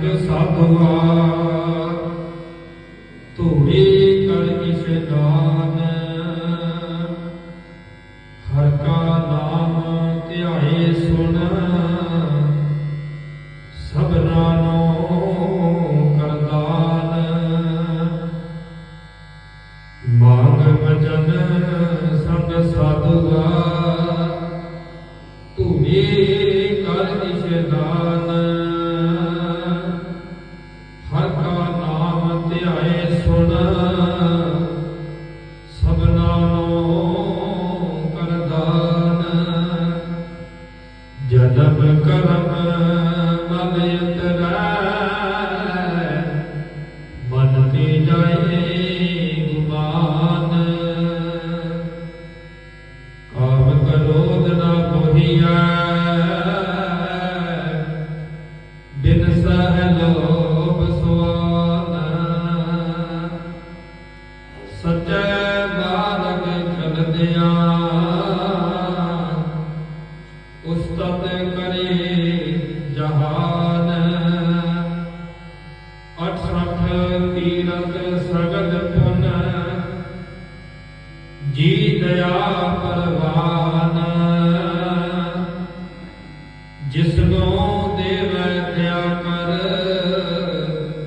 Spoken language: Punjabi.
ਸੰਗ ਸਾਧਵਾ ਧੂੜੀ ਕਰ ਇਸ਼ਨਾਨ ਹਰ ਕਾ ਨਾਮ ਧਿਆਏ ਸੁਣ ਸਭਨਾ ਨੂੰ ਕਰਦਾਨ ਮੰਗ ਭਜਨ ਸੰਗ ਸਾਧੂਆ ਧੂਮੀ ਕਰ ਇਸ਼ਨਾਨ Bacana. ਦਇਆ ਪਰਵਾਨ ਜਿਸ